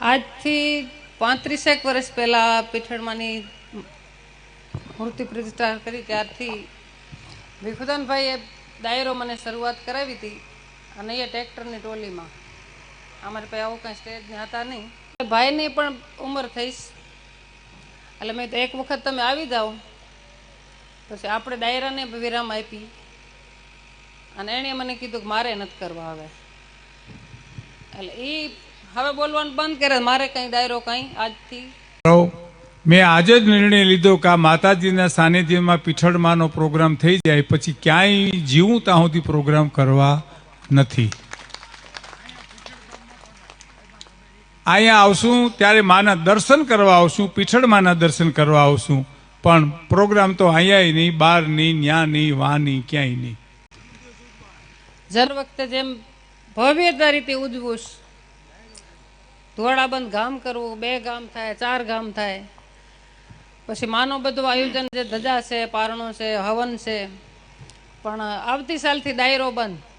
આજથી પાંત્રીસેક વર્ષ પહેલા પીઠળમાંની મૂર્તિ પ્રતિષ્ઠા કરી ત્યારથી ભીખુદાનભાઈએ ડાયરો મને શરૂઆત કરાવી હતી અને એ ટ્રેક્ટરની ટોલીમાં. અમારી પાસે આવું કાંઈ સ્ટેજ હતા નહીં. ભાઈની પણ ઉંમર થઈશ. એટલે મેં તો એક વખત તમે આવી જાઓ. પછી આપણે ડાયરાને વિરામ આપી. અને એણે મને કીધું કે મારે નથી કરવા હવે. એટલે એ હવે બોલવાનું બંધ કરે મારે કઈ ડાયરો કઈ આજથી મેં આજે જ નિર્ણય લીધો કે આ માતાજીના સાનિધ્યમાં પીઠળમાંનો પ્રોગ્રામ થઈ જાય પછી ક્યાંય જીવું ત્યાં સુધી પ્રોગ્રામ કરવા નથી અહીંયા આવશું ત્યારે માના દર્શન કરવા આવશું પીઠળમાંના દર્શન કરવા આવશું પણ પ્રોગ્રામ તો અહીંયા નહીં બહાર નહીં ન્યા નહીં વા નહીં ક્યાંય નહીં જર વખતે જેમ ભવ્યતા રીતે ઉજવું. ધોળાબંધ ગામ કરવું, બે ગામ થાય, ચાર ગામ થાય. પછી માનો બધું આયોજન જે ધજા છે, પારણો છે, હવન છે. પણ આવતી સાલથી ડાયરો બંધ.